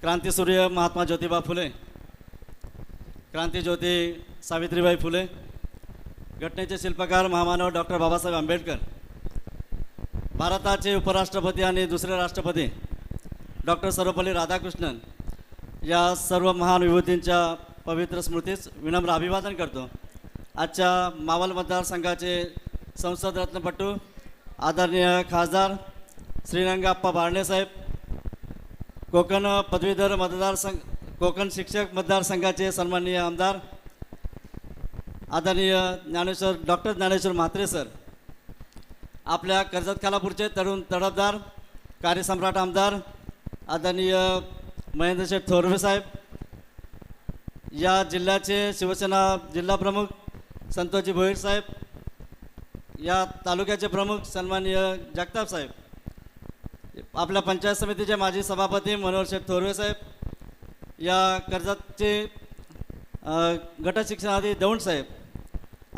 क्रांतीसूर्य महात्मा ज्योतिबा फुले क्रांतीज्योती सावित्रीबाई फुले घटनेचे शिल्पकार महामानव डॉक्टर बाबासाहेब आंबेडकर भारताचे उपराष्ट्रपती आणि दुसरे राष्ट्रपती डॉक्टर सर्वपल्ली राधाकृष्णन या सर्व महान विभूतींच्या पवित्र स्मृतीस विनम्र अभिवादन करतो. आजच्या मावल मतदारसंघाचे संसद रत्नपटू आदरणीय खासदार श्रीरंगाप्पा बारणेसाहेब कोकण पदवीधर मतदारसंघ कोकण शिक्षक मतदारसंघाचे सन्माननीय आमदार आदरणीय ज्ञानेश्वर डॉक्टर ज्ञानेश्वर म्हात्रे सर आपल्या कर्जत खालापूरचे तरुण तडफदार कार्यसम्राट आमदार आदरणीय महेंद्रशेठ थोरवे साहेब या जिल्ह्याचे शिवसेना जिल्हा प्रमुख संतोषजी भोईर साहेब या तालुक्याचे प्रमुख सन्माननीय जगताप साहेब आपल्या पंचायत समितीचे माजी सभापती मनोहर शेठ थोरवे साहेब या कर्जतचे गट शिक्षणाधी दौंड साहेब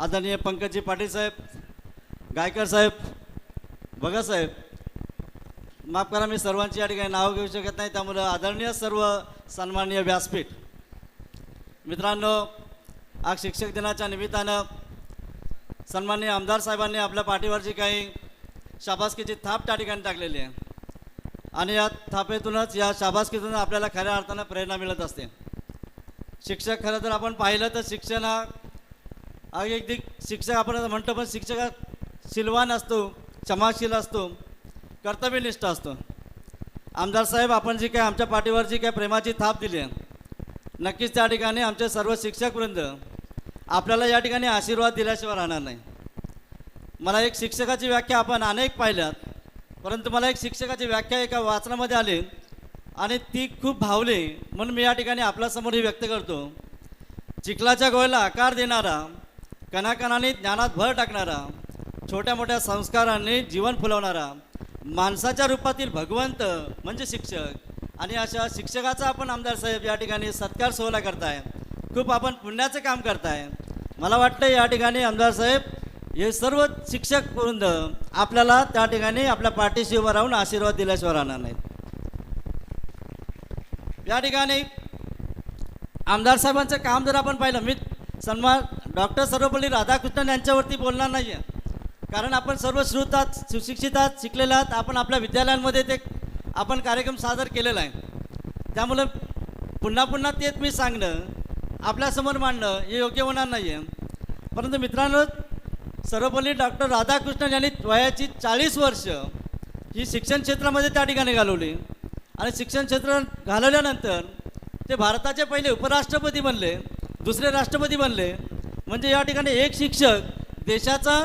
आदरणीय पंकजी पाटील साहेब गायकर साहेब भगत साहेब. माफ करा मी सर्वांची या ठिकाणी नावं घेऊ शकत नाही त्यामुळं आदरणीय सर्व सन्माननीय व्यासपीठ. मित्रांनो आज शिक्षक दिनाच्या निमित्तानं सन्माननीय आमदार साहेबांनी आपल्या पाठीवरची काही शाबासकीची थाप त्या ठिकाणी टाकलेली आहे. आणि या थापेतूनच या शाबासकीतून आपल्याला खऱ्या अर्थानं प्रेरणा मिळत असते. शिक्षक खरं तर आपण पाहिलं तर शिक्षण हा हा शिक्षक आपण म्हणतो पण शिक्षक हा शिलवान असतो क्षमाशील असतो कर्तव्यनिष्ठ असतो. आमदार साहेब आपण जी काय आमच्या पाठीवर जी काय प्रेमाची थाप दिली आहे नक्कीच त्या ठिकाणी आमचे सर्व शिक्षकवृंद आपल्याला या ठिकाणी आशीर्वाद दिल्याशिवाय राहणार नाही. मला एक शिक्षकाची व्याख्या आपण अनेक पाहिल्यात. परंतु मला एक शिक्षकाची व्याख्या एका वाचनामध्ये आली आणि ती खूप भावली. म्हणून मी या ठिकाणी आपल्यासमोर ही व्यक्त करतो. चिखलाच्या गोळ्याला आकार देणारा कणाकणाने ज्ञानात भर टाकणारा छोट्या मोठ्या संस्कारांनी जीवन फुलवणारा माणसाच्या रूपातील भगवंत म्हणजे शिक्षक. आणि अशा शिक्षकाचा आपण आमदार साहेब या ठिकाणी सत्कार सोहळा करताय. खूप आपण पुण्याचं काम करताय. मला वाटतं या ठिकाणी आमदार साहेब हे सर्व शिक्षक वृंद आपल्याला त्या ठिकाणी आपल्या पाठीशी उभं राहून आशीर्वाद दिल्याशिवाय राहणार नाहीत. या ठिकाणी आमदार साहेबांचं काम जर आपण पाहिलं मी सन्मान डॉक्टर सर्वपल्ली राधाकृष्णन यांच्यावरती बोलणार नाही आहे कारण आपण सर्व श्रुत आहात सुशिक्षित आहात शिकलेले आहात आपण आपल्या विद्यालयांमध्ये ते आपण कार्यक्रम सादर केलेला आहे. त्यामुळं पुन्हा पुन्हा तेच मी सांगणं आपल्यासमोर मांडणं हे योग्य होणार नाही आहे परंतु मित्रांनो सर्वपल्ली डॉक्टर राधाकृष्णन यांनी वयाची चाळीस वर्ष ही शिक्षण क्षेत्रामध्ये त्या ठिकाणी घालवली. आणि शिक्षण क्षेत्र घालवल्यानंतर ते भारताचे पहिले उपराष्ट्रपती बनले दुसरे राष्ट्रपती बनले. म्हणजे या ठिकाणी एक शिक्षक देशाचा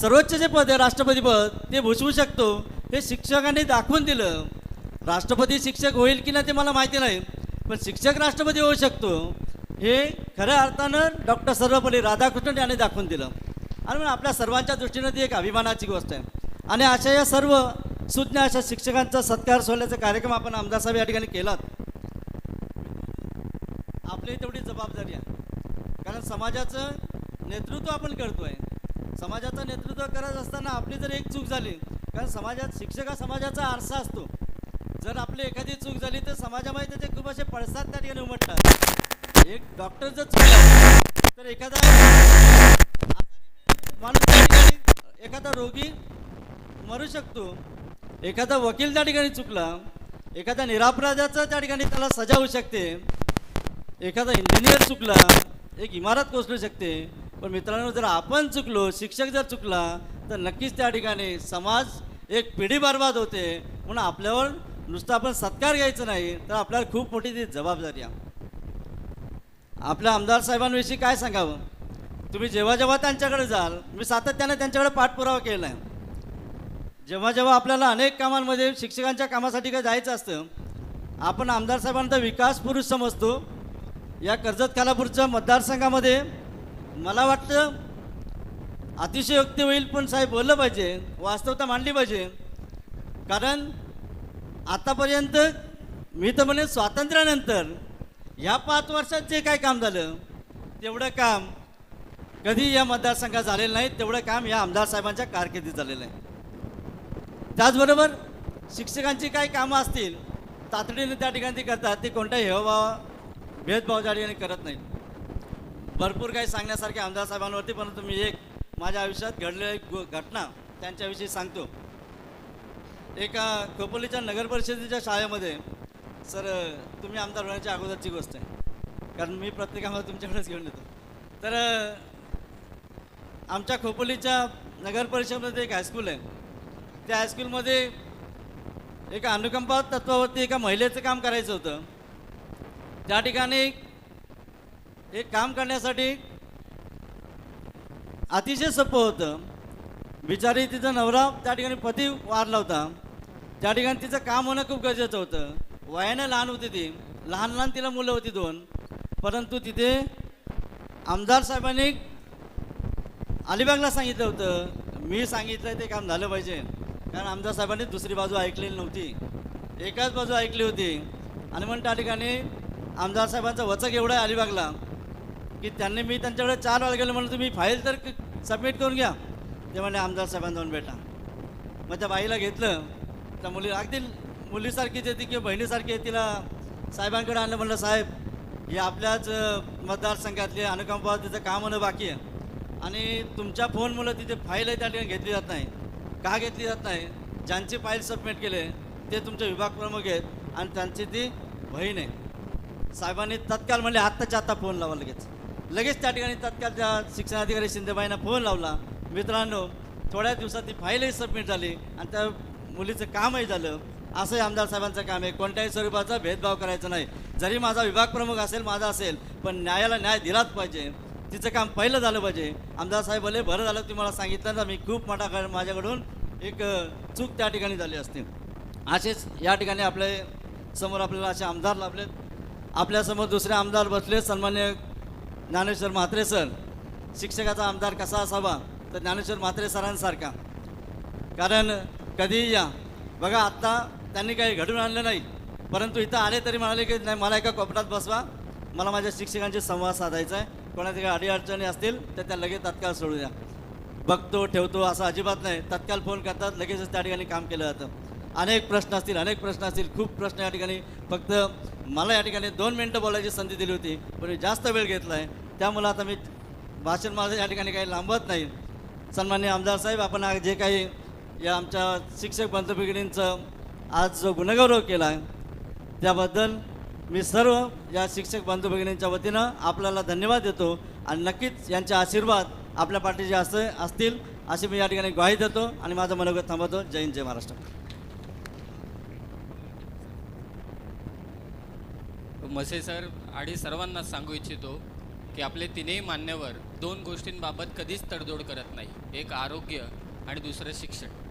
सर्वोच्च जे पद आहे राष्ट्रपती पद ते भूषवू शकतो. हे शिक्षकांनी दाखवून दिलं. राष्ट्रपती शिक्षक होईल की नाही ते मला माहिती नाही पण शिक्षक राष्ट्रपती होऊ शकतो हे खऱ्या अर्थानं डॉक्टर सर्वपल्ली राधाकृष्णन यांनी दाखवून दिलं. आणि म्हणून आपल्या सर्वांच्या दृष्टीनं ती एक अभिमानाची गोष्ट आहे. आणि अशा या सर्व सुज्ञ अशा शिक्षकांचा सत्कार सोहळ्याचा कार्यक्रम आपण आमदार साहेब या ठिकाणी केलात. आपली तेवढी जबाबदारी आहे. कारण समाजाचं नेतृत्व आपण करतोय. समाजाचं नेतृत्व करत असताना आपली जर एक चूक झाली कारण समाजात शिक्षक हा समाजाचा आरसा असतो. जर आपली एखादी चूक झाली तर समाजामध्ये त्याचे खूप असे पडसाद त्या ठिकाणी उमटतात. एक डॉक्टर जर चुकला तर एखादा माणूस त्या ठिकाणी एखादा रोगी मरू शकतो. एखादा वकील त्या ठिकाणी चुकला एखाद्या निरापराधाचं त्या ठिकाणी त्याला सजा होऊ शकते. एखादा इंजिनियर चुकला एक इमारत कोसळू शकते. पण मित्रांनो जर आपण चुकलो शिक्षक जर चुकला तर नक्कीच त्या ठिकाणी समाज एक पिढी बर्बाद होते. म्हणून आपल्यावर नुसतं आपण सत्कार घ्यायचं नाही तर आपल्याला खूप मोठी ती जबाबदारी आहे. आपल्या आमदार साहेबांविषयी काय सांगावं? तुम्ही जेव्हा जेव्हा त्यांच्याकडे जाल मी सातत्याने त्यांच्याकडे पाठपुरावा केला आहे जेव्हा जेव्हा आपल्याला अनेक कामांमध्ये शिक्षकांच्या कामासाठी काय जायचं असतं आपण आमदार साहेबांचा विकास पुरुष समजतो. या कर्जत खालापूरच्या मतदारसंघामध्ये मला वाटतं अतिशयोक्ती होईल पण साहेब बोललं पाहिजे वास्तवता मांडली पाहिजे. कारण आतापर्यंत मी तर म्हणेन स्वातंत्र्यानंतर ह्या पाच वर्षात जे काय काम झालं तेवढं काम कधी या मतदारसंघात झालेलं नाही तेवढं काम या आमदार साहेबांच्या कारकिर्दीत झालेलं आहे. त्याचबरोबर शिक्षकांची काही कामं असतील तातडीने त्या ठिकाणी ती करतात ती कोणत्याही हेवभाव भेदभाव त्या ठिकाणी करत नाही भरपूर काही सांगण्यासारखे आमदार साहेबांवरती परंतु मी एक माझ्या आयुष्यात घडलेली एक घटना त्यांच्याविषयी सांगतो. एका खोपोलीच्या नगर परिषदेच्या शाळेमध्ये सर तुम्ही आमदार होण्याच्या अगोदरची गोष्ट आहे. कारण मी प्रत्येकामध्ये तुमच्याकडेच घेऊन येतो. तर आमच्या खोपोलीच्या नगर परिषदमध्ये एक हायस्कूल आहे. त्या हायस्कूलमध्ये एका अनुकंपा तत्वावरती एका महिलेचं काम करायचं होतं. त्या ठिकाणी एक काम करण्यासाठी अतिशय सोपं होतं. बिचारी तिचा नवरा त्या ठिकाणी पती वारला होता. त्या ठिकाणी तिचं काम होणं खूप गरजेचं होतं. वयानं लहान होती ती. लहान लहान तिला मुलं होती दोन. परंतु तिथे आमदार साहेबांनी अलिबागला सांगितलं होतं. मी सांगितलं ते काम झालं पाहिजे. कारण आमदार साहेबांनी दुसरी बाजू ऐकलेली नव्हती. एकाच बाजू ऐकली होती. आणि म्हणून त्या ठिकाणी आमदार साहेबांचा वचक एवढा आहे अलिबागला की त्यांनी मी त्यांच्याकडे चार वेळा गेलो म्हणून तुम्ही फाईल तर सबमिट करून घ्या. ते म्हणले आमदार साहेबांना जाऊन भेटा. मग त्या बाईला घेतलं. त्या मुली अगदी मुलीसारखीच येते किंवा बहिणीसारखी तिला साहेबांकडे आणलं म्हणलं साहेब हे आपल्याच मतदारसंघातले मतदारसंघातली अनुकंपा तिचं काम होणं बाकी आहे. आणि तुमच्या फोनमुळं तिथे फाईलही त्या ठिकाणी घेतली जात नाही. का घेतली जात नाही? ज्यांची फाईल सबमिट केले ते तुमचे विभाग प्रमुख आहेत आणि त्यांची ती बहीण आहे. साहेबांनी तत्काळ म्हणले आत्ताच्या आत्ता फोन लावा लगेच. लगेच त्या ठिकाणी तत्काळ त्या शिक्षणाधिकारी शिंदेबाईंना फोन लावला. मित्रांनो थोड्या दिवसात ती फाईलही सबमिट झाली आणि त्या मुलीचं कामही झालं. असंही आमदार साहेबांचं काम आहे. कोणत्याही स्वरूपाचा भेदभाव करायचा नाही. जरी माझा विभाग प्रमुख असेल माझा असेल पण न्यायाला न्याय दिलाच पाहिजे. तिचं काम पहिलं झालं पाहिजे. आमदार साहेब बोले बरं झालं तुम्हाला सांगितलं ना मी खूप मोठा माझ्याकडून एक चूक त्या ठिकाणी झाली असते. असेच या ठिकाणी आपले समोर आपल्याला असे आमदार लाभलेत आपल्यासमोर दुसरे आमदार बसले सन्मान्य ज्ञानेश्वर म्हात्रे सर. शिक्षकाचा आमदार कसा असावा? तर ज्ञानेश्वर म्हात्रे सरांसारखा. कारण कधीही या. बघा आत्ता त्यांनी काही घडून आणलं नाही. परंतु इथं आले तरी म्हणाले की नाही मला एका कोपऱ्यात बसवा. मला माझ्या शिक्षकांशी संवाद साधायचा आहे. कोणाच्या काही अडीअडचणी असतील तर त्या लगेच तत्काळ सोडू द्या बघतो ठेवतो असं अजिबात नाही. तत्काळ फोन करतात लगेचच त्या ठिकाणी काम केलं जातं. अनेक प्रश्न असतील अनेक प्रश्न असतील खूप प्रश्न या ठिकाणी. फक्त मला या ठिकाणी दोन मिनटं बोलायची संधी दिली होती पण मी जास्त वेळ घेतला आहे त्यामुळं आता मी भाषण माझं या ठिकाणी काही लांबत नाही. सन्मान्य आमदार साहेब आपण जे काही या आमच्या शिक्षक बंधू भगिनींचं आज जो गुणगौरव केला आहे त्याबद्दल मी सर्व या शिक्षक बंधू भगिनींच्या वतीनं आपल्याला धन्यवाद देतो आणि नक्कीच यांचे आशीर्वाद आपल्या पाठीचे असे असतील अशी मी या ठिकाणी ग्वाही देतो आणि माझं मनोगत थांबवतो. जय हिंद जय महाराष्ट्र. मसे सर आणि सर्वांना सांगू इच्छितो की आपले तिन्ही मान्यवर दोन गोष्टींबाबत कधीच तडजोड करत नाही. एक आरोग्य आणि दुसरं शिक्षण.